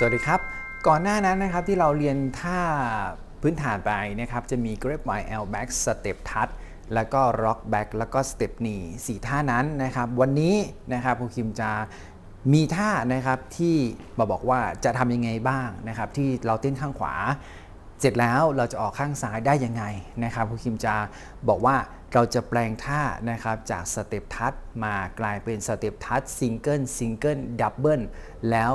สวัสดีครับ ก่อนหน้านั้นนะครับที่เราเรียนท่าพื้นฐานไปนะครับ จะมี grab by L back step touch แล้วก็ rock back แล้วก็ step knee สี่ท่านั้นนะครับ วันนี้นะครับครูคิมจะมีท่านะครับที่มาบอกว่าจะทำยังไงบ้างนะครับ ที่เราเต้นข้างขวา เสร็จแล้วเราจะออกข้างซ้ายได้ยังไงนะครับครูคิมจะบอกว่าเราจะแปลงท่านะครับจากสเต็ปทัชมากลายเป็นสเต็ปทัชซิงเกิลซิงเกิลดับเบิลแล้ว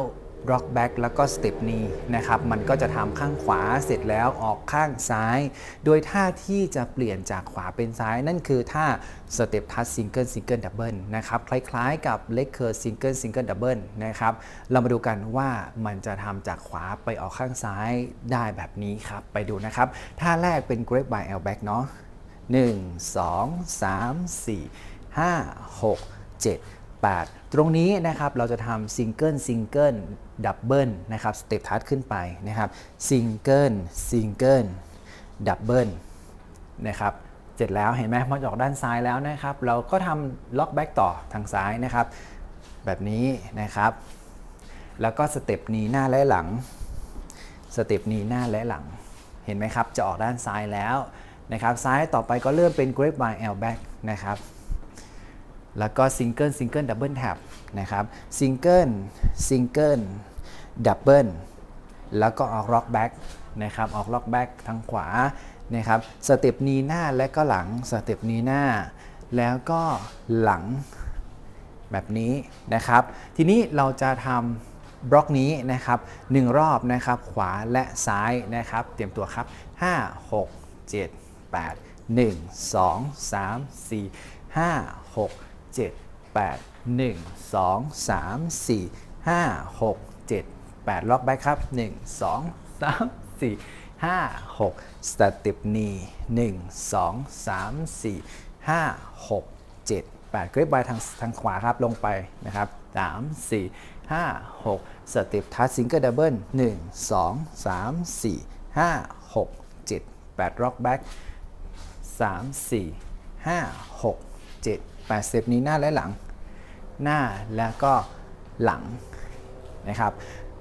rock back แล้วก็สเต็ปนีนะครับ มันก็จะทำข้างขวาเสร็จแล้วออกข้างซ้าย โดยท่าที่จะเปลี่ยนจากขวาเป็นซ้าย นั่นคือท่าสเต็ปทัชซิงเกิลซิงเกิลดับเบิลนะครับ คล้ายๆกับเล็กเคอร์ซิงเกิลซิงเกิลดับเบิลนะครับ เรามาดูกันว่ามันจะทำจากขวาไปออกข้างซ้ายได้แบบนี้ครับ ไปดูนะครับ ท่าแรกเป็น grab by L back เนาะ1 2 3 4 5 6 7 8 ตรงนี้นะครับเราจะทำซิงเกิลซิงเกิลดับเบิลนะครับสเต็ปทัชขึ้นไปนะครับซิงเกิลซิงเกิลดับเบิลนะครับเสร็จแล้วเห็นไหมมันออกด้านซ้ายแล้วนะครับ เราก็ทำล็อกแบ็กต่อทางซ้ายนะครับ แบบนี้นะครับ แล้วก็สเต็ปนี้หน้าและหลังสเต็ปนี้หน้าและหลัง เห็นไหมครับ จะออกด้านซ้ายแล้วนะครับ ซ้ายต่อไปก็เริ่มเป็น grab by L back นะครับ แล้วก็ซิงเกิลซิงเกิลดับเบิลแท็บนะครับซิงเกิลซิงเกิลดับเบิลแล้วก็ออกล็อกแบ็กนะครับออกล็อกแบ็กทางขวานะครับสเต็ปนี้หน้าและก็หลังสเต็ปนี้หน้า แล้วก็หลังแบบนี้นะครับ ทีนี้เราจะทำบล็อกนี้นะครับหนึ่งรอบนะครับขวาและซ้ายนะครับ เตรียมตัวครับ 5 6 7 8 1 2 3 4 5 6 7 8 1 2 3 4 5 6 7 8 ล็อกแบ็คครับ 1 2 3 4 5 6 สเต็ปนี1 2 3 4 5 6 7 8กริปบายทางทางขวาครับลงไปนะครับ 3 4 5 6 สเต็ปทัชซิงเกิลดับเบิล1 2 3 4 5 6 7 8ล็อกแบ็ค3 4 5 6 7 8 สเต็ปนี้หน้าและหลัง หน้าแล้วก็หลังนะครับ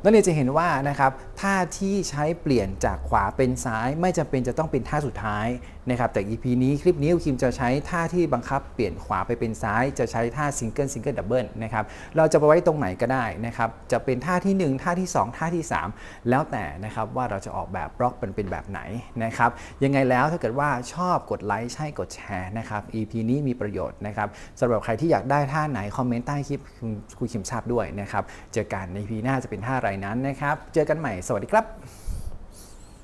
นักเรียนจะเห็นว่านะครับท่าที่ใช้เปลี่ยนจากขวาเป็นซ้าย ไม่จำเป็นจะต้องเป็นท่าสุดท้ายนะครับแต่ EP นี้คลิปนี้คิมจะใช้ท่าที่บังคับเปลี่ยนขวาไปเป็นซ้าย จะใช้ท่าซิงเกิลซิงเกิลดับเบิลนะครับเราจะไปไว้ตรงไหนก็ได้นะครับจะเป็นท่าที่ 1 ท่าที่ 2 ท่าที่ 3 แล้วแต่นะครับว่าเราจะออกแบบบล็อกเป็นเป็นแบบไหนนะครับยังไงแล้วถ้าเกิดว่าชอบกดไลค์ใช่กดแชร์นะครับ EP นี้มีประโยชน์นะครับสำหรับใครที่อยากได้ท่าไหนคอมเมนต์ใต้คลิปคุณคิมทราบด้วยนะครับเจอกันใน EP หน้าจะเป็นท่าอะไรนั้นนะครับ เจอกันใหม่ สวัสดีครับ